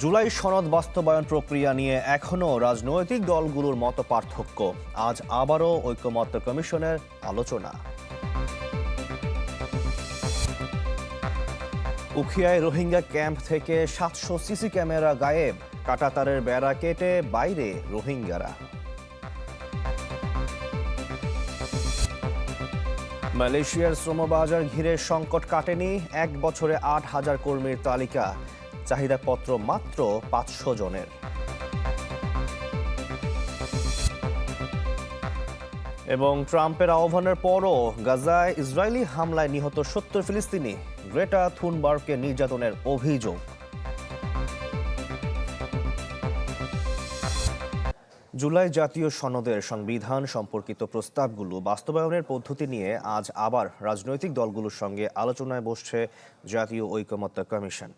জুলাই সনদ বাস্তবায়ন প্রক্রিয়া নিয়ে এখনও রাজনৈতিক দলগুলোর মত পার্থক্য আজ আবারও ঐক্যমত্য কমিশনের আলোচনা। উখিয়ায় রোহিঙ্গা ক্যাম্প থেকে সাতশো সিসি ক্যামেরা গায়েব। কাটাতারের বেড়া কেটে বাইরে রোহিঙ্গারা। মালয়েশিয়ার শ্রমবাজার ঘিরে সংকট কাটেনি। এক বছরে আট হাজার কর্মীর তালিকা। চাহিদাপত্র মাত্র পাঁচশো জনের। এবং ট্রাম্পের আহ্বানের পরও গাজায় ইসরায়েলি হামলায় নিহত সত্তর ফিলিস্তিনি, গ্রেটা থুনবার্গকে নির্যাতনের অভিযোগ। জুলাই জাতীয় সনদের সংবিধান সম্পর্কিত প্রস্তাবগুলো বাস্তবায়নের পদ্ধতি নিয়ে আজ আবার রাজনৈতিক দলগুলোর সঙ্গে আলোচনায় বসছে জাতীয় ঐকমত্য কমিশন।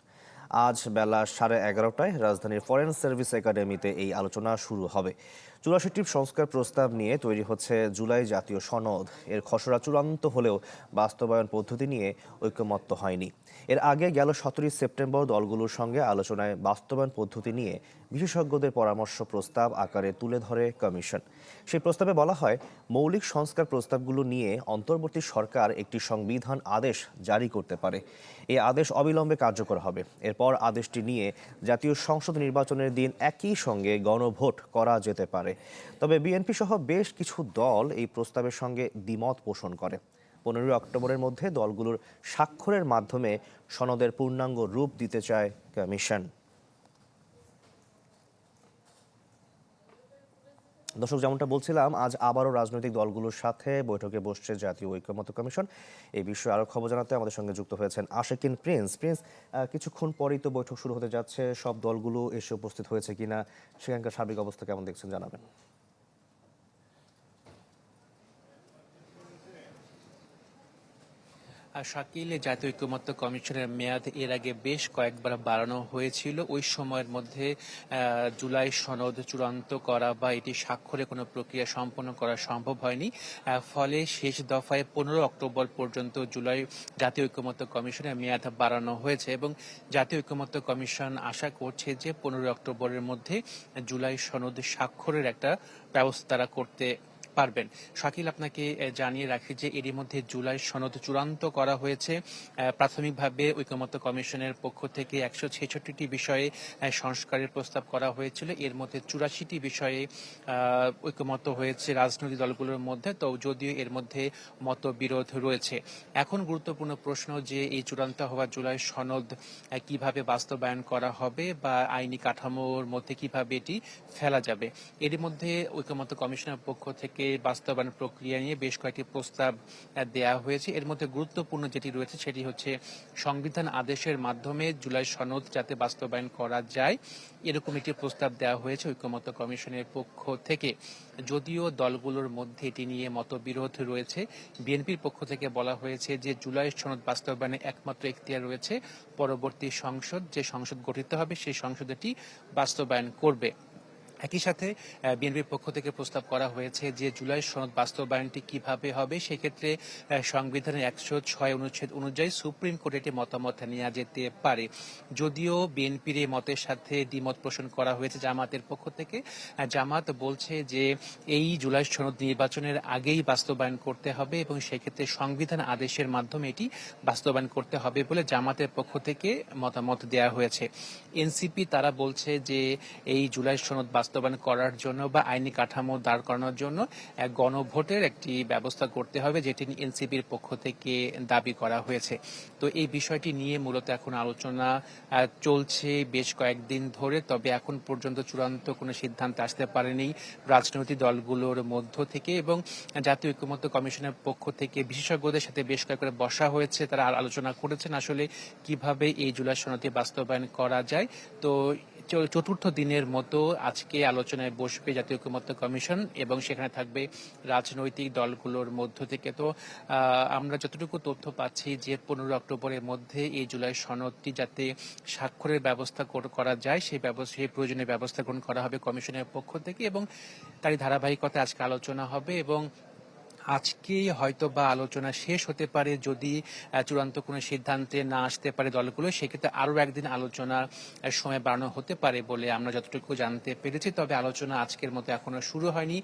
আজ বেলা সাড়ে এগারোটায় রাজধানীর ফরেন সার্ভিস একাডেমিতে এই আলোচনা শুরু হবে। চুরাশিটি সংস্কার প্রস্তাব নিয়ে তৈরি হচ্ছে জুলাই জাতীয় সনদ। এর খসড়া চূড়ান্ত হলেও বাস্তবায়ন পদ্ধতি নিয়ে ঐক্যমত্য হয়নি। এর আগে গেল সতেরোই সেপ্টেম্বর দলগুলোর সঙ্গে আলোচনায় বাস্তবায়ন পদ্ধতি নিয়ে বিশেষজ্ঞদের পরামর্শ প্রস্তাব আকারে তুলে ধরে কমিশন। সেই প্রস্তাবে বলা হয়, মৌলিক সংস্কার প্রস্তাবগুলো নিয়ে অন্তর্বর্তী সরকার একটি সংবিধান আদেশ জারি করতে পারে। এই আদেশ অবিলম্বে কার্যকর হবে। এরপর আদেশটি নিয়ে জাতীয় সংসদ নির্বাচনের দিন একই সঙ্গে গণভোট করা যেতে পারে। তবে বিএনপি সহ বেশ কিছু দল এই প্রস্তাবের সঙ্গে দ্বিমত পোষণ করে। পনেরোই অক্টোবরের মধ্যে দলগুলোর স্বাক্ষরের মাধ্যমে সনদের পূর্ণাঙ্গ রূপ দিতে চায় কমিশন। দর্শক, যেমনটা বলছিলাম, আজ আবারও রাজনৈতিক দলগুলোর সাথে বৈঠকে বসছে জাতীয় ঐক্যমত্য কমিশন। এই বিষয়ে আরও খবর জানাতে আমাদের সঙ্গে যুক্ত হয়েছেন আশেকিন প্রিন্স। প্রিন্স কিছুক্ষণ পরেই তো বৈঠক শুরু হতে যাচ্ছে। সব দলগুলো এসে উপস্থিত হয়েছে কিনা, সেখানকার সার্বিক অবস্থা কেমন দেখছেন জানাবেন। শাকিল জাতীয় ঐক্যমত্য কমিশনের মেয়াদ এর আগে বেশ কয়েকবার বাড়ানো হয়েছিল। ওই সময়ের মধ্যে জুলাই সনদ চূড়ান্ত করা বা এটি স্বাক্ষরে কোনো প্রক্রিয়া সম্পন্ন করা সম্ভব হয়নি। ফলে শেষ দফায় পনেরো অক্টোবর পর্যন্ত জুলাই জাতীয় ঐক্যমত্য কমিশনের মেয়াদ বাড়ানো হয়েছে এবং জাতীয় ঐক্যমত্য কমিশন আশা করছে যে পনেরো অক্টোবরের মধ্যে জুলাই সনদ স্বাক্ষরের একটা ব্যবস্থা তারা করতে পারবেন। শাকিল, আপনাকে জানিয়ে রাখি যে এরই মধ্যে জুলাই সনদ চূড়ান্ত করা হয়েছে। প্রাথমিকভাবে ঐকমত্য কমিশনের পক্ষ থেকে একশো ছেষট্টিটি বিষয়ে সংস্কারের প্রস্তাব করা হয়েছিল। এর মধ্যে চুরাশিটি বিষয়ে ঐকমত্য হয়েছে রাজনৈতিক দলগুলোর মধ্যে। তো যদিও এর মধ্যে মতবিরোধ রয়েছে। এখন গুরুত্বপূর্ণ প্রশ্ন যে এই চূড়ান্ত হওয়া জুলাই সনদ কীভাবে বাস্তবায়ন করা হবে বা আইনি কাঠামোর মধ্যে কীভাবে এটি ফেলা যাবে? এর মধ্যে ঐকমত্য কমিশনের পক্ষ থেকে বাস্তবায়ন প্রক্রিয়া নিয়ে বেশ কয়েকটি প্রস্তাব দেয়া হয়েছে। এর মধ্যে গুরুত্বপূর্ণ যেটি রয়েছে সেটি হচ্ছে সংবিধান আদেশের মাধ্যমে জুলাই সনদ যাতে বাস্তবায়ন করা যায়, এরকম একটি প্রস্তাব দেওয়া হয়েছে ঐকমত্য কমিশনের পক্ষ থেকে। যদিও দলগুলোর মধ্যে এটি নিয়ে মতবিরোধ রয়েছে, বিএনপির পক্ষ থেকে বলা হয়েছে যে জুলাই সনদ বাস্তবায়নে একমাত্র এখতিয়ার রয়েছে পরবর্তী সংসদ, যে সংসদ গঠিত হবে সেই সংসদ এটি বাস্তবায়ন করবে। একই সাথে বিএনপির পক্ষ থেকে প্রস্তাব করা হয়েছে যে জুলাই সনদ বাস্তবায়নটি কীভাবে হবে, সেক্ষেত্রে সংবিধানের একশো ছয় অনুচ্ছেদ অনুযায়ী সুপ্রিম কোর্টে এটি মতামত নেওয়া যেতে পারে। যদিও বিএনপির এই মতের সাথে দ্বিমত পোষণ করা হয়েছে জামাতের পক্ষ থেকে জামাত বলছে যে এই জুলাই সনদ নির্বাচনের আগেই বাস্তবায়ন করতে হবে এবং সেক্ষেত্রে সংবিধান আদেশের মাধ্যমে এটি বাস্তবায়ন করতে হবে বলে জামাতের পক্ষ থেকে মতামত দেওয়া হয়েছে। এনসিপি তারা বলছে যে এই জুলাই সনদ বাস্তবায়ন করার জন্য বা আইনি কাঠামো দাঁড় করানোর জন্য এক গণভোটের একটি ব্যবস্থা করতে হবে, যেটি এনসিপির পক্ষ থেকে দাবি করা হয়েছে। তো এই বিষয়টি নিয়ে মূলত এখন আলোচনা চলছে বেশ কয়েকদিন ধরে, তবে এখন পর্যন্ত চূড়ান্ত কোনো সিদ্ধান্ত আসতে পারেনি রাজনৈতিক দলগুলোর মধ্য থেকে এবং জাতীয় ঐক্যমত্য কমিশনের পক্ষ থেকে বিশেষজ্ঞদের সাথে বেশ কয়েকবার বসা হয়েছে, তারা আলোচনা করেছেন আসলে কীভাবে এই জুলাই সনদটি বাস্তবায়ন করা যায়। তো চ- চতুর্থ দিনের মতো আজকে আলোচনায় বসবে জাতীয় ঐক্যমত্য কমিশন এবং সেখানে থাকবে রাজনৈতিক দলগুলোর মধ্য থেকে। তো আমরা যতটুকু তথ্য পাচ্ছি যে পনেরো অক্টোবরের মধ্যে এই জুলাই সনদটি যাতে স্বাক্ষরের ব্যবস্থা করা যায়, সেই ব্যবস্থা, সেই প্রয়োজনীয় ব্যবস্থা গ্রহণ করা হবে কমিশনের পক্ষ থেকে এবং তারই ধারাবাহিকতা আজকে আলোচনা হবে এবং আজকেই হয়তো বা আলোচনা শেষ হতে পারে যদি চূড়ান্ত কোনো সিদ্ধান্তে না আসতে পারে দলগুলো, সেক্ষেত্রে আরও একদিন আলোচনার সময় বাড়ানো হতে পারে বলে আমরা যতটুকু জানতে পেরেছি। তবে আলোচনা আজকের মতো এখনও শুরু হয়নি।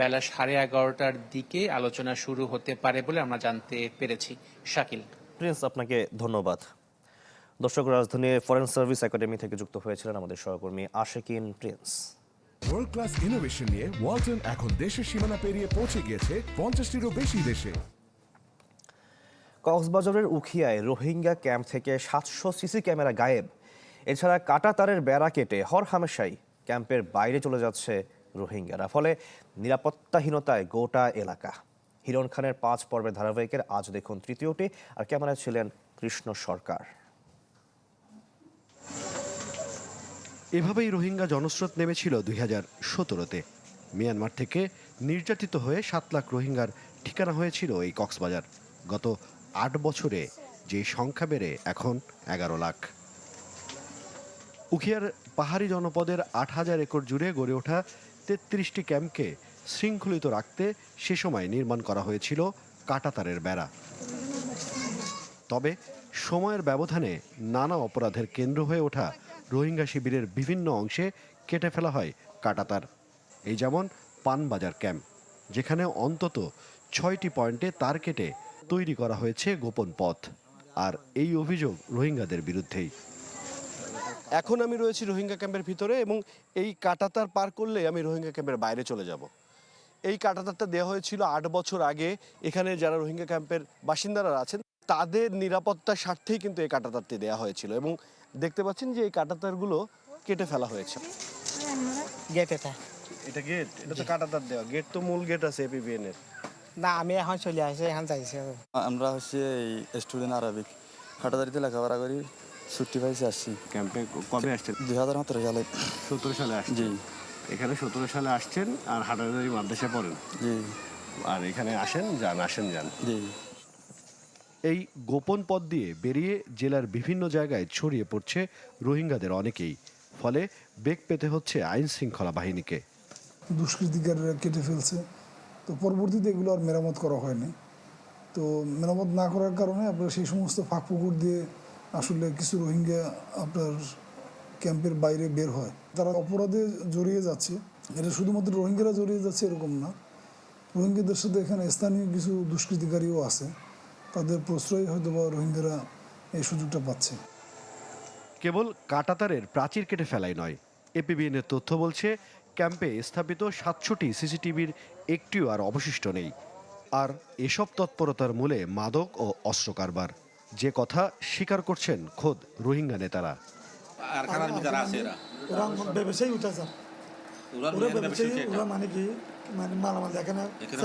বেলা সাড়ে এগারোটার দিকে আলোচনা শুরু হতে পারে বলে আমরা জানতে পেরেছি। শাকিল। প্রিন্স, আপনাকে ধন্যবাদ। দর্শক রাজধানী ফরেন সার্ভিস একাডেমি থেকে যুক্ত হয়েছিলেন আমাদের সহকর্মী Ashekin Prince. World class innovation নিয়ে ওয়ালটন এখন দেশের সীমানা পেরিয়ে পৌঁছে গিয়েছে পঞ্চাশটিরও বেশি দেশে। কক্সবাজারের উখিয়ায় রোহিঙ্গা ক্যাম্প থেকে সাতশো সিসি ক্যামেরা গায়েব। এছাড়া কাটা তারের বেড়া কেটে হর হামেশাই ক্যাম্পের বাইরে চলে যাচ্ছে রোহিঙ্গারা। ফলে নিরাপত্তাহীনতায় গোটা এলাকা। হিরণ খানের পাঁচ পর্বের ধারাবাহিকের আজ দেখুন তৃতীয়টি। আর ক্যামেরায় ছিলেন কৃষ্ণ সরকার। এভাবেই রোহিঙ্গা জনস্রোত নেমেছিল দুই হাজার সতেরোতে। মিয়ানমার থেকে নির্যাতিত হয়ে সাত লাখ রোহিঙ্গার ঠিকানা হয়েছিল এই কক্সবাজার। গত আট বছরে যে সংখ্যা বেড়ে এখন এগারো লাখ। উখিয়ার পাহাড়ি জনপদের আট হাজার একর জুড়ে গড়ে ওঠা তেত্রিশটি ক্যাম্পকে শৃঙ্খলিত রাখতে সে সময় নির্মাণ করা হয়েছিল কাটাতারের বেড়া। তবে সময়ের ব্যবধানে নানা অপরাধের কেন্দ্র হয়ে ওঠা রোহিঙ্গা শিবিরের বিভিন্ন অংশে কেটে ফেলা হয় কাটাতার। এই যেমন পানবাজার ক্যাম্প, যেখানে অন্তত ছয়টি পয়েন্টে তার কেটে তৈরি করা হয়েছে গোপন পথ। আর এই অভিযোগ রোহিঙ্গাদের বিরুদ্ধেই। এখন আমি রয়েছি রোহিঙ্গা ক্যাম্পের ভিতরে এবং এই কাটাতার পার করলে আমি রোহিঙ্গা ক্যাম্পের বাইরে চলে যাব। এই কাটাতারটা দেওয়া হয়েছিল আট বছর আগে। এখানে যারা রোহিঙ্গা ক্যাম্পের বাসিন্দারা আছেন তাদের নিরাপত্তার স্বার্থেই কিন্তু এই কাটাতারটি দেওয়া হয়েছিল এবং দেখতে পাচ্ছেন যে এই কাটাতারগুলো কেটে ফেলা হয়েছে। গেট এটা। এটা গেট? এটা তো কাটাতার দেওয়া। গেট তো মূল গেট আছে এপিবিএন এর। না আমি এখন চলে আসি এখন যাইছি। আমরা হচ্ছে এই স্টুডেন্ট আরবিক হাটাদারিতে লেখাপড়া করি ছুটি পাইছি আসছি। ক্যাম্পে কবে আসছেন? দুই হাজার সতেরো সালে। সতেরো সালে আসছেন? জি। এখানে সতেরো সালে আসছেন আর হাটাদারি মাদ্রাসা পড়েন? জি। আর এখানে আসেন যান আসেন যান। জি। এই গোপন পথ দিয়ে বেরিয়ে জেলার বিভিন্ন জায়গায় ছড়িয়ে পড়ছে রোহিঙ্গাদের অনেকেই। ফলে বেগ পেতে হচ্ছে আইন শৃঙ্খলা বাহিনীকে। দুষ্কৃতিকারীরা কেটে ফেলছে। তো পরবর্তীতে এগুলো আর মেরামত করা হয়নি। তো মেরামত না করার কারণে আপনার সেই সমস্ত ফাঁক পুকুর দিয়ে আসলে কিছু রোহিঙ্গা আপনার ক্যাম্পের বাইরে বের হয়। তারা অপরাধে জড়িয়ে যাচ্ছে। এটা শুধুমাত্র রোহিঙ্গারা জড়িয়ে যাচ্ছে এরকম না। রোহিঙ্গাদের সাথে এখানে স্থানীয় কিছু দুষ্কৃতিকারীও আছে। তাদের প্রশ্রয় হয়তো বা রোহিঙ্গারা এই সুযোগটা পাচ্ছে। কেবল কাটাতারের প্রাচীর কেটে ফেলাই নয় এপিবিএনের তথ্য বলছে ক্যাম্পে স্থাপিত সাতশোটি সিসিটিভির একটিও আর অবশিষ্ট নেই। আর এসব তৎপরতার মূলে মাদক ও অস্ত্র কারবার যে কথা স্বীকার করছেন খোদ রোহিঙ্গা নেতারা। মানে কি? মানে মালামাল এখানে এখানে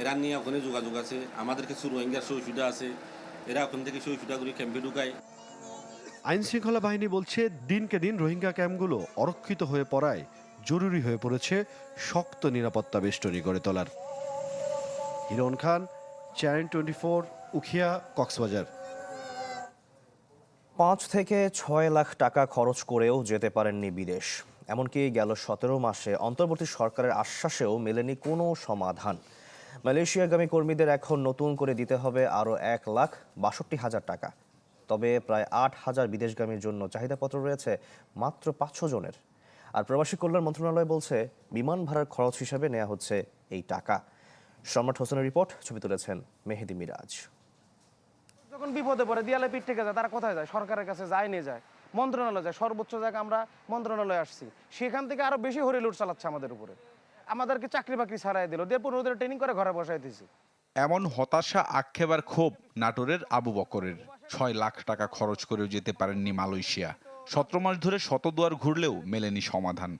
এরা নিয়ে ওখানে যোগাযোগ আছে। আমাদের কিছু রোহিঙ্গার সুবিধা আছে। এরা ওখান থেকে সুবিধা করে ক্যাম্পে ঢুকায়। আইন শৃঙ্খলা বাহিনী বলছে দিনকে দিন রোহিঙ্গা ক্যাম্পগুলো অরক্ষিত হয়ে পড়ায়। জরুরি হয়ে পড়েছে শক্ত নিরাপত্তা বেষ্টনী গড়ে তোলার। Hiran Khan channel twenty four Ukhia Cox's Bazar. পাঁচ থেকে ছয় লাখ টাকা খরচ করেও যেতে পারেননি বিদেশ। এমনকি গেল সতেরো মাসে অন্তর্বর্তী সরকারের আশ্বাসেও মেলেনি কোনো সমাধান। মালয়েশিয়াগামী কর্মীদের এখন নতুন করে দিতে হবে আরও এক লাখ বাষট্টি হাজার টাকা। তবে প্রায় আট হাজার বিদেশগামীর জন্য চাহিদাপত্র রয়েছে মাত্র পাঁচশো জনের। আর প্রবাসী কল্যাণ মন্ত্রণালয় বলছে বিমান ভাড়ার খরচ হিসাবে নেওয়া হচ্ছে এই টাকা। সম্রাট হোসেনের রিপোর্ট, ছবি তুলেছেন মেহেদি মিরাজ। যখন বিপদে পড়ে, দিয়ালে পিঠ থেকে যায়, তারা কোথায় যায়? সরকারের কাছে যায়, নিয়ে যায়। মন্ত্রণালয় যায়, সর্বোচ্চ জায়গা আমরা মন্ত্রণালয়ে আসছি। সেখান থেকে আরও বেশি হরিলুট চালাচ্ছে আমাদের উপরে। আমাদেরকে চাকরি বাকরি ছাড়াই দিল। দিয়ে পনেরো ট্রেনিং করে ঘরে বসাই দিয়েছি। এমন হতাশা আক্ষেপ আর ক্ষোভ নাটোরের আবু বকরের। ছয় লাখ টাকা খরচ করেও যেতে পারেননি মালয়েশিয়া। সতেরো মাস ধরে শতদুয়ার ঘুরলেও মেলেনি সমাধান।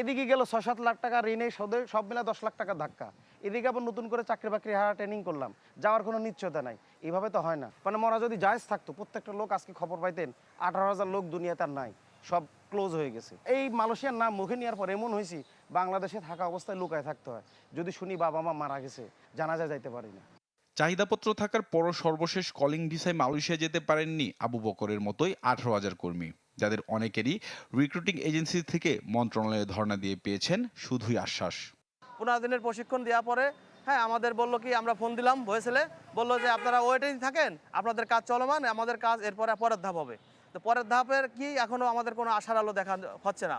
এদিকে গেল ছয় সাত লাখ টাকা ঋণে সব মিলে দশ লাখ টাকা ধাক্কা। এদিকে আবার নতুন করে চাকরি বাকরি হারা ট্রেনিং করলাম। যাওয়ার কোনো নিশ্চয়তা নাই। এভাবে তো হয় না। মানে মরা যদি জায়জ থাকতো প্রত্যেকটা লোক আজকে খবর পাইতেন আঠারো হাজার লোক দুনিয়াতে আর নাই। সব ক্লোজ হয়ে গেছে। এই মালয়েশিয়ার নাম মুখে নেওয়ার পর এমন হয়েছি বাংলাদেশে থাকা অবস্থায় লুকায় থাকতে হয়। যদি শুনি বাবা মা মারা গেছে জানাজা যাইতে পারি না। চাহিদাপত্র থাকার পরও সর্বশেষ কলিং ভিসায় মালয়েশিয়া যেতে পারেননি আবু বকরের মতোই আঠারো হাজার কর্মী যাদের অনেকেরই রিক্রুটিং এজেন্সি থেকে মন্ত্রণালয়ে ধর্ণা দিয়ে পেয়েছেন শুধুই আশ্বাস। পনেরো দিনের প্রশিক্ষণ দেওয়ার পরে হ্যাঁ আমাদের বলল কি আমরা ফোন দিলাম ভয়েসেলে বলল যে আপনারা ওয়েটেই থাকেন আপনাদের কাজ চলমান আমাদের কাজ এরপরে পরের ধাপ হবে। তো পরের ধাপের কি এখনও আমাদের কোনো আশার আলো দেখা হচ্ছে না।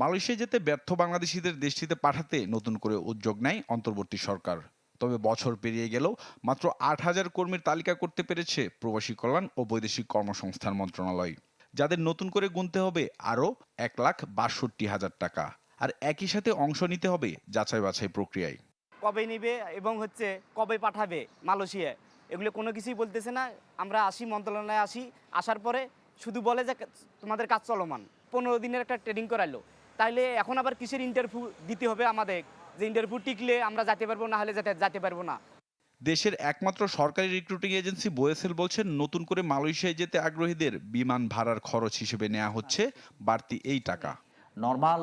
মালয়েশিয়া যেতে ব্যর্থ বাংলাদেশিদের দেশটিতে পাঠাতে নতুন করে উদ্যোগ নেয় অন্তর্বর্তী সরকার। তবে বছর পেরিয়ে গেলেও মাত্র আট হাজার কর্মীর তালিকা করতে পেরেছে প্রবাসী কল্যাণ ও বৈদেশিক কর্মসংস্থান মন্ত্রণালয়, যাদের নতুন করে গুনতে হবে আরও এক লাখ বাষট্টি হাজার টাকা। আর একই সাথে অংশ নিতে হবে যাচাই বাছাই প্রক্রিয়ায়। কবে নিবে এবং হচ্ছে কবে পাঠাবে মালয়েশিয়া, এগুলো কোনো কিছুই বলতেছে না। আমরা আসি, মন্ত্রণালয়ে আসি, আসার পরে শুধু বলে যে তোমাদের কাজ চলমান। পনেরো দিনের একটা ট্রেনিং করাইলো। তাইলে এখন আবার কিসের ইন্টারভিউ দিতে হবে আমাদের? যে ইন্টারভিউ টিকলে আমরা যেতে পারব না হলে যেতে যেতে পারব না। দেশের একমাত্র সরকারি রিক্রুটিং এজেন্সি বোয়েসেল বলছেন নতুন করে মালয়েশিয়ায় যেতে আগ্রহীদের বিমান ভাড়ার খরচ হিসেবে নেওয়া হচ্ছে বাড়তি এই টাকা। নর্মাল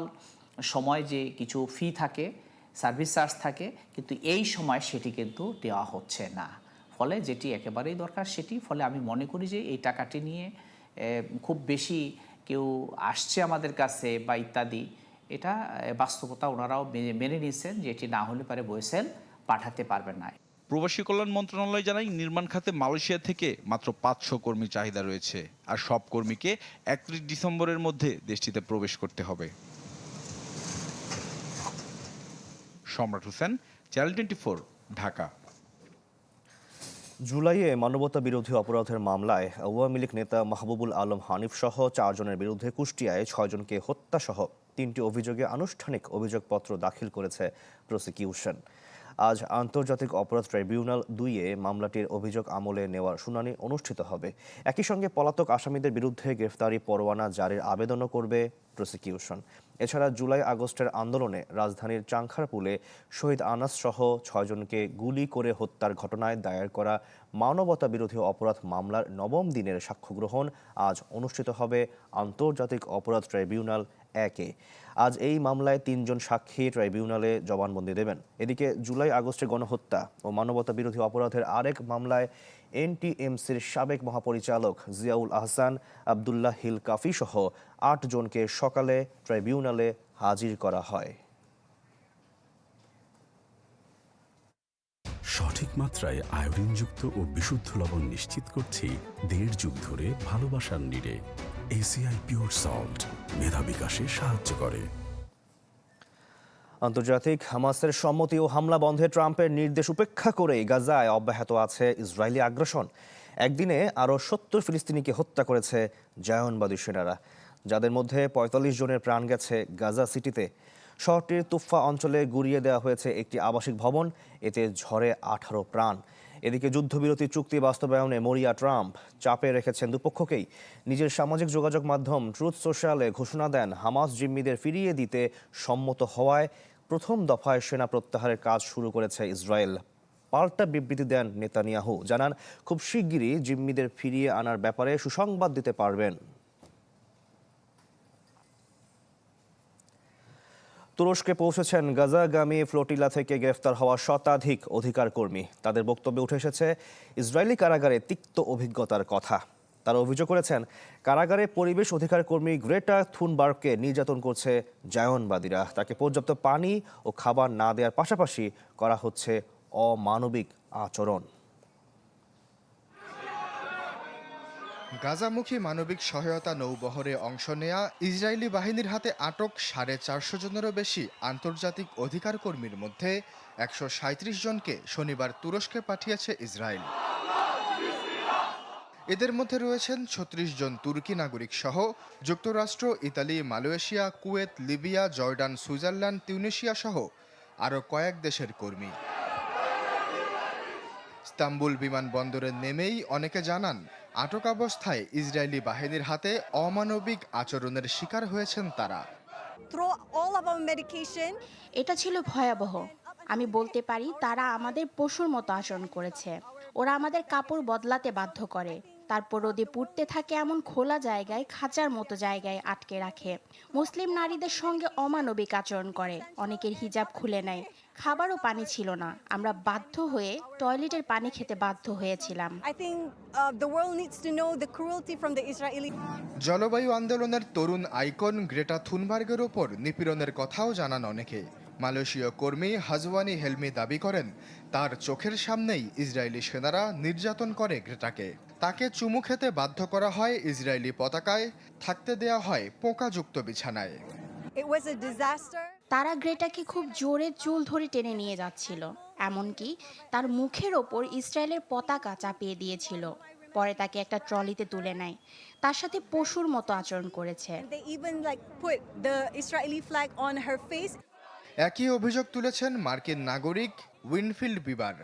সময় যে কিছু ফি থাকে সার্ভিস চার্জ থাকে কিন্তু এই সময় সেটি কিন্তু দেওয়া হচ্ছে না। ফলে যেটি একেবারেই দরকার সেটি ফলে আমি মনে করি যে এই টাকাটি নিয়ে খুব বেশি কেউ আসছে আমাদের কাছে বা ইত্যাদি, এটা বাস্তবতা ওনারাও মেনে- নিয়েছেন যে এটি না হলে পারে বয়েসেল পাঠাতে পারবেন না। প্রবাসী কল্যাণ মন্ত্রণালয় জানায়, নির্মাণ খাতে মালয়েশিয়া থেকে মাত্র পাঁচশো কর্মী চাহিদা রয়েছে আর সব কর্মীকে একত্রিশ ডিসেম্বরের মধ্যে দেশটিতে প্রবেশ করতে হবে। সম্রাট হোসেন, চ্যানেল টোয়েন্টি ঢাকা। জুলাইয়ে মানবতা বিরোধী অপরাধের মামলায় আওয়ামী লীগ নেতা মাহবুবুল আলম হানিফ সহ চারজনের বিরুদ্ধে কুষ্টিয়ায় ছয়জনকে হত্যা সহ তিনটি অভিযোগে আনুষ্ঠানিক অভিযোগপত্র দাখিল করেছে প্রসিকিউশন। আজ আন্তর্জাতিক অপরাধ ট্রাইব্যুনাল দুইয়ে মামলাটির অভিযোগ আমলে নেওয়ার শুনানি অনুষ্ঠিত হবে। একই সঙ্গে পলাতক আসামিদের বিরুদ্ধে গ্রেফতারি পরোয়ানা জারির আবেদনও করবে প্রসিকিউশন। এছাড়া জুলাই আগস্টের আন্দোলনে রাজধানীর চাংখারপুলে শহীদ আনাস সহ ছয়জনকে গুলি করে হত্যার ঘটনায় দায়ের করা মানবতা বিরোধী অপরাধ মামলার নবম দিনের সাক্ষ্য গ্রহণ আজ অনুষ্ঠিত হবে আন্তর্জাতিক অপরাধ ট্রাইব্যুনাল একে। আজ এই মামলায় তিনজন সাক্ষী ট্রাইব্যুনালে জবানবন্দি দেবেন। এদিকে জুলাই আগস্টে গণহত্যা ও মানবতা বিরোধী অপরাধের আরেক মামলায় এনটিএমসির সাবেক মহাপরিচালক জিয়াউল আহসান, আবদুল্লাহ হিল কাফি সহ আট জনকে সকালে ট্রাইব্যুনালে হাজির করা হয়। সঠিক মাত্রায় আয়োডিনযুক্ত ও বিশুদ্ধ লবণ নিশ্চিত করছি দেড় যুগ ধরে ভালোবাসার নিড়ে। এসিআই পিওর সল্ট মেধা বিকাশে সাহায্য করে। আন্তর্জাতিক হামাসের সম্মতি ও হামলা বন্ধে ট্রাম্পের নির্দেশ উপেক্ষা করে গাজায় অব্যাহত আছে ইসরায়েলি আগ্রাসন। একদিনে আরও সত্তর ফিলিস্তিনিকে হত্যা করেছে জায়নবাদী সেনারা। যাদের মধ্যে পঁয়তাল্লিশ জনের প্রাণ গেছে গাজা সিটিতে। শহরটির তুফা অঞ্চলে গুড়িয়ে দেওয়া হয়েছে একটি আবাসিক ভবন, এতে ঝড়ে আঠারো প্রাণ। এদিকে যুদ্ধবিরতি চুক্তি বাস্তবায়নে মরিয়া ট্রাম্প চাপে রেখেছেন দুপক্ষকেই। নিজের সামাজিক যোগাযোগ মাধ্যম ট্রুথ সোশ্যালে ঘোষণা দেন, হামাস জিম্মিদের ফিরিয়ে দিতে সম্মত হওয়ায় প্রথম দফায় সেনা প্রত্যাহারের কাজ শুরু করেছে ইসরায়েল। পাল্টা বিবৃতি দেন নেতানিয়াহু। জানান, খুব শিগগিরই জিম্মিদের ফিরিয়ে আনার ব্যাপারে সুসংবাদ দিতে পারবেন। তুরস্কে পৌঁছেছেন গাজাগামী ফ্লোটিলা থেকে গ্রেফতার হওয়া শতাধিক অধিকার কর্মী তাদের বক্তব্যে উঠে এসেছে ইসরায়েলি কারাগারে তিক্ত অভিজ্ঞতার কথা। তারা অভিযোগ করেছেন, কারাগারে পরিবেশ অধিকার কর্মী গ্রেটা থুনবার্গকে নির্যাতন করছে জায়নবাদীরা। তাকে পর্যাপ্ত পানি ও খাবার না দেওয়ার পাশাপাশি করা হচ্ছে অমানবিক আচরণ। গাজামুখী মানবিক সহায়তা নৌবহরে অংশ নেয়া ইসরায়েলি বাহিনীর হাতে আটক সাড়ে চারশো জনেরও বেশি আন্তর্জাতিক অধিকার কর্মীর মধ্যে একশো সাঁত্রিশ জনকে শনিবার তুরস্কে পাঠিয়েছে ইসরায়েল। এদের মধ্যে রয়েছেন ছত্রিশ জন তুর্কি নাগরিক সহ যুক্তরাষ্ট্র, Italy, Malaysia, Kuwait, Libya, Jordan, Switzerland, Tunisia সহ আরও কয়েক দেশের কর্মী। ইস্তাম্বুল বিমানবন্দরে নেমেই অনেকে জানান আটক অবস্থায় ইসরায়েলি বাহিনীর হাতে অমানবিক আচরণের শিকার হয়েছেন তারা। এটা ছিল ভয়াবহ। আমি বলতে পারি তারা আমাদের পশুর মতো আচরণ করেছে। ওরা আমাদের কাপড় বদলাতে বাধ্য করে। তারপর রোদে পুড়তে থাকে এমন খোলা জায়গায় খাঁচার মতো জায়গায় আটকে রাখে। মুসলিম নারীদের সঙ্গে অমানবিক আচরণ করে। অনেকের হিজাব খুলে নেয়। খাবারও পানি ছিল না। আমরা বাধ্য হয়ে টয়লেটের পানি খেতে বাধ্য হয়েছিলাম। জলবায়ু আন্দোলনের তরুণ আইকন গ্রেটা থুনবার্গের ওপর নিপীড়নের কথাও জানান অনেকে। মালয়েশীয় কর্মী হাজওয়ানি হেলমি দাবি করেন তার চোখের সামনেই ইসরায়েলি সেনারা নির্যাতন করে গ্রেটাকে। তাকে চুমু খেতে বাধ্য করা হয় ইসরায়েলি পতাকায় থাকতে দেয়া হয় পোকাযুক্ত বিছানায়। তারা গ্রেটাকে খুব জোরে চুল ধরে টেনে নিয়ে যাচ্ছিল এমনকি তার মুখের ওপর ইসরায়েলের পতাকা চাপিয়ে দিয়েছিল। পরে তাকে একটা ট্রলিতে তুলে নেয়। তার সাথে পশুর মতো আচরণ করেছে। একই অভিযোগ তুলেছেন মার্কিন নাগরিক উইনফিল্ড বিবার।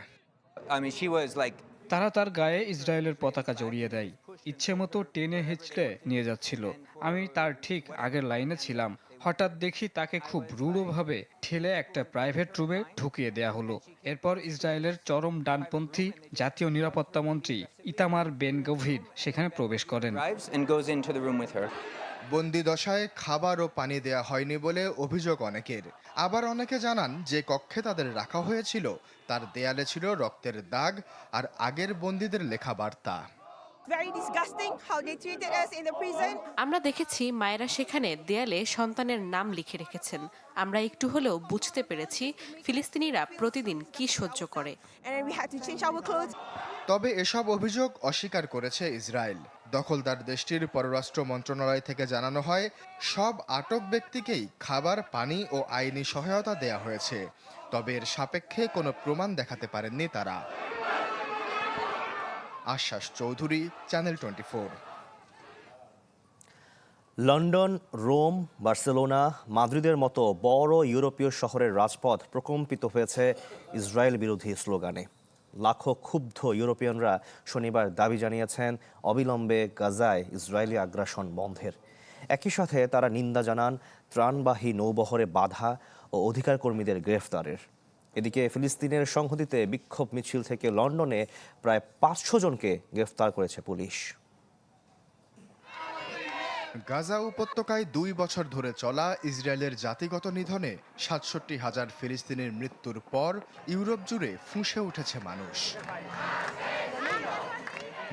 তারা তার গায়ে ইসরায়েলের পতাকা জড়িয়ে দেয়। ইচ্ছে মতো টেনে হেঁচড়ে নিয়ে যাচ্ছিল। আমি তার ঠিক আগের লাইনে ছিলাম। হঠাৎ দেখি তাকে খুব রূঢ়ভাবে ঠেলে একটা প্রাইভেট রুমে ঢুকিয়ে দেয়া হলো। এরপর ইসরায়েলের চরম ডানপন্থী জাতীয় নিরাপত্তা মন্ত্রী ইতামার বেন গভির সেখানে প্রবেশ করেন। বন্দি দশায় খাবার ও পানি দেয়া হয়নি বলে অভিযোগ অনেকের। আবার অনেকে জানান যে কক্ষে তাদের রাখা হয়েছিল তার দেয়ালে ছিল রক্তের দাগ আর আগের বন্দীদের লেখা বার্তা। আমরা দেখেছি মায়েরা সেখানে দেয়ালে সন্তানের নাম লিখে রেখেছেন। আমরা একটু হলেও বুঝতে পেরেছি ফিলিস্তিনিরা প্রতিদিন কি সহ্য করে। তবে এসব অভিযোগ অস্বীকার করেছে ইসরায়েল। দখলদার দেশটির পররাষ্ট্র মন্ত্রণালয় থেকে জানানো হয়, সব আটক ব্যক্তিকেই খাবার, পানি ও আইনি সহায়তা দেয়া হয়েছে। তবে এর সাপেক্ষে কোনো প্রমাণ দেখাতে পারেননি তারা। আশ্বাস Chowdhury, channel twenty London, Rome, Barcelona, মাদ্রিদের মতো বড় ইউরোপীয় শহরের রাজপথ প্রকম্পিত হয়েছে ইসরায়েল বিরোধী স্লোগানে। লাখো ক্ষুব্ধ ইউরোপিয়ানরা শনিবার দাবি জানিয়েছেন, অবিলম্বে গাজায় ইসরায়েলি আগ্রাসন বন্ধের। একই সাথে তারা নিন্দা জানান, ত্রাণবাহী নৌবহরে বাধা ও অধিকার কর্মীদের গ্রেফতারের। এদিকে ফিলিস্তিনের সংহতিতে বিক্ষোভ মিছিল থেকে লন্ডনে প্রায় পাঁচশো জনকে গ্রেফতার করেছে পুলিশ। গাজা উপত্যকায় দুই বছর ধরে চলা ইসরায়েলের জাতিগত নিধনে সাতষট্টি হাজার ফিলিস্তিনের মৃত্যুর পর ইউরোপ জুড়ে ফুঁসে উঠেছে মানুষ।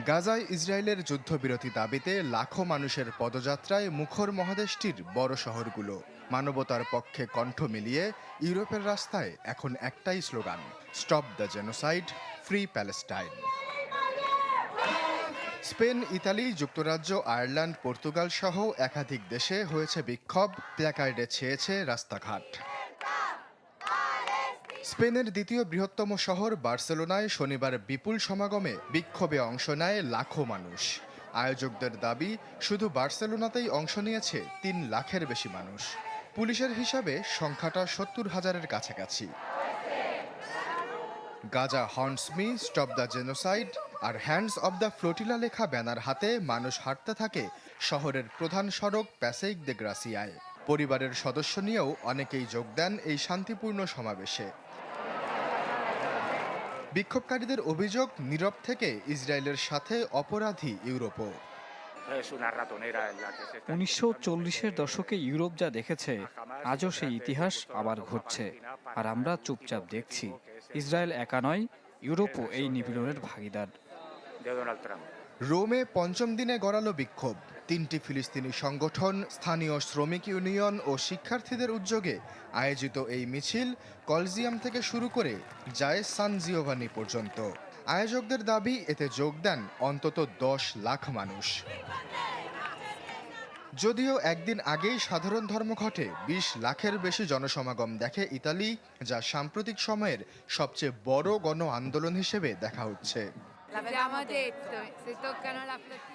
গাজায় ইসরায়েলের যুদ্ধবিরতি দাবিতে লাখো মানুষের পদযাত্রায় মুখর মহাদেশটির বড় শহরগুলো। মানবতার পক্ষে কণ্ঠ মিলিয়ে ইউরোপের রাস্তায় এখন একটাই slogan stop the genocide free Palestine Spain, Italy, যুক্তরাজ্য, আয়ারল্যান্ড, পর্তুগাল সহ একাধিক দেশে হয়েছে বিক্ষোভ, প্ল্যাকার্ডে ছেয়েছে রাস্তাঘাট। স্পেনের দ্বিতীয় বৃহত্তম শহর বার্সেলোনায় শনিবার বিপুল সমাগমে বিক্ষোভে অংশ নেয় লাখো মানুষ। আয়োজকদের দাবি, শুধু বার্সেলোনাতেই অংশ নিয়েছে তিন লাখের বেশি মানুষ। পুলিশের হিসাবে সংখ্যাটা সত্তর হাজারের কাছাকাছি। Gaza haunts me, stop the genocide R hands off the flotilla লেখা ব্যানার হাতে মানুষ হাঁটতে থাকে শহরের প্রধান সড়ক প্যাসেইক দে গ্রাসিয়ায়। পরিবারের সদস্য নিয়েও অনেকেই যোগ দেন এই শান্তিপূর্ণ সমাবেশে। বিক্ষোভকারীদের অভিযোগ, নীরব থেকে ইসরায়েলের সাথে অপরাধী ইউরোপও। উনিশশো চল্লিশের দশকে ইউরোপ যা দেখেছে আজও সেই ইতিহাস আবার ঘটছে। আর আমরা চুপচাপ দেখছি ইসরায়েল একা নয় ইউরোপও এই নিপীড়নের ভাগিদার। রোমে পঞ্চম দিনে গড়ালো বিক্ষোভ। তিনটি ফিলিস্তিনি সংগঠন স্থানীয় শ্রমিক ইউনিয়ন ও শিক্ষার্থীদের উদ্যোগে আয়োজিত এই মিছিল কলজিয়াম থেকে শুরু করে যায় সান জিওভানি পর্যন্ত। আয়োজকদের দাবি, এতে যোগ দেন অন্তত দশ লাখ মানুষ। যদিও একদিন আগেই সাধারণ ধর্মঘটে বিশ লাখের বেশি জনসমাগম দেখে ইতালি, যা সাম্প্রতিক সময়ের সবচেয়ে বড় গণ আন্দোলন হিসেবে দেখা হচ্ছে।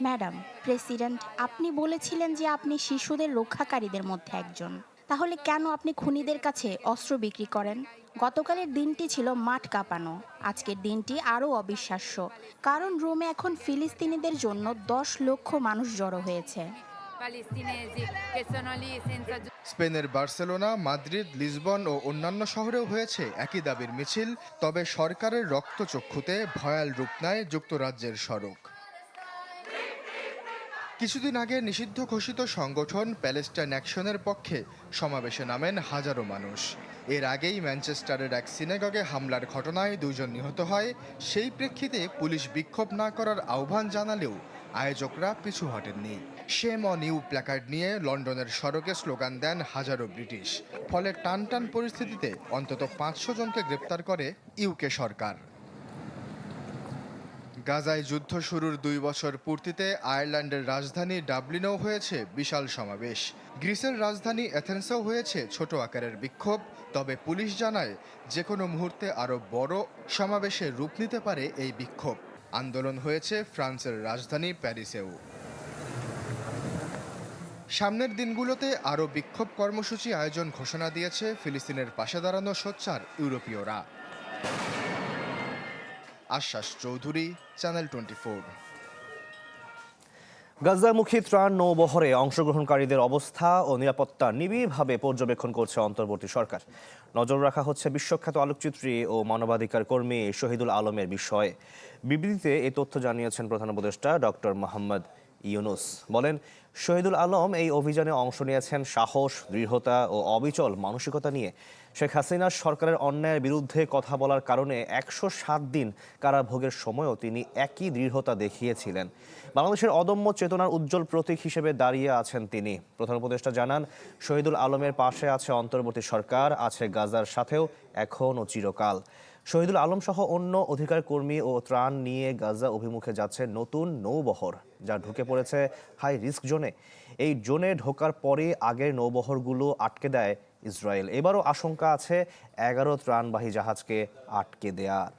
ম্যাডাম, প্রেসিডেন্ট, আপনি বলেছিলেন যে আপনি শিশুদের রক্ষাকারীদের মধ্যে একজন। তাহলে কেন আপনি খুনিদের কাছে অস্ত্র বিক্রি করেন? গতকালের দিনটি ছিল মাঠ কাঁপানো। আজকের দিনটি আরও অবিশ্বাস্য। কারণ রোমে এখন ফিলিস্তিনিদের জন্য দশ লক্ষ মানুষ জড়ো হয়েছে। স্পেনের বার্সেলোনা মাদ্রিদ লিসবন ও অন্যান্য শহরেও হয়েছে একই দাবির মিছিল তবে সরকারের রক্তচক্ষুতে ভয়াল রূপ নেয় যুক্তরাজ্যের সড়ক। কিছুদিন আগে নিষিদ্ধ ঘোষিত সংগঠন প্যালেস্টাইন অ্যাকশনের পক্ষে সমাবেশে নামেন হাজারো মানুষ। এর আগেই ম্যানচেস্টারের এক সিনেগগে হামলার ঘটনায় দুজন নিহত হয়। সেই প্রেক্ষিতে পুলিশ বিক্ষোভ না করার আহ্বান জানালেও আয়োজকরা পিছু হটেননি। শেম অন ইউ প্ল্যাকার্ড নিয়ে লন্ডনের সড়কে স্লোগান দেন হাজারো ব্রিটিশ। ফলে টান টান পরিস্থিতিতে অন্তত পাঁচশো জনকে গ্রেপ্তার করে ইউকে সরকার। গাজায় যুদ্ধ শুরুর দুই বছর পূর্তিতে আয়ারল্যান্ডের রাজধানী ডাবলিনেও হয়েছে বিশাল সমাবেশ। গ্রিসের রাজধানী এথেন্সেও হয়েছে ছোট আকারের বিক্ষোভ, তবে পুলিশ জানায় যে কোনো মুহূর্তে আরও বড় সমাবেশে রূপ নিতে পারে এই বিক্ষোভ। আন্দোলন হয়েছে ফ্রান্সের রাজধানী প্যারিসেও। সামনের দিনগুলোতে আরও বিক্ষোভ কর্মসূচি আয়োজন ঘোষণা দিয়েছে ফিলিস্তিনের পাশে দাঁড়ানো সোচ্চার ইউরোপীয়রা। আশ্বাস চৌধুরী চ্যানেল টোয়েন্টি ফোর গাজামুখী ত্রাণ নৌবহরে অংশগ্রহণকারীদের অবস্থা ও নিরাপত্তা নিবিড়ভাবে পর্যবেক্ষণ করছে অন্তর্বর্তী সরকার। নজর রাখা হচ্ছে বিশ্বখ্যাত আলোকচিত্রী ও মানবাধিকার কর্মী শহীদুল আলমের বিষয়ে। বিবৃতিতে এই তথ্য জানিয়েছেন প্রধান উপদেষ্টা ডক্টর মোহাম্মদ ইউনুস। বলেন, শহীদুল আলম এই অভিযানে অংশ নিয়েছেন সাহস, দৃঢ়তা ও অবিচল মানসিকতা নিয়ে শেখ হাসিনার সরকারের অন্যায়ের বিরুদ্ধে কথা বলার কারণে একশো সাত দিন কারাভোগের সময়ও তিনি একই দৃঢ়তা দেখিয়েছিলেন। বাংলাদেশের অদম্য চেতনার উজ্জ্বল প্রতীক হিসেবে দাঁড়িয়ে আছেন তিনি। প্রধান উপদেষ্টা জানান, শহীদুল আলমের পাশে আছে অন্তর্বর্তী সরকার, আছে গাজার সাথেও এখন ও চিরকাল। শহীদুল আলম সহ অন্য অধিকার কর্মী ও ত্রাণ নিয়ে গাজা অভিমুখে যাচ্ছে নতুন নৌবহর, যা ঢুকে পড়েছে হাই রিস্ক জোনে। এই জোনে ঢোকার পরে আগের নৌবহরগুলো আটকে দেয় ইসরায়েল। এবারও আশঙ্কা আছে এগারো ত্রাণবাহী জাহাজকে আটকে দেয়ার।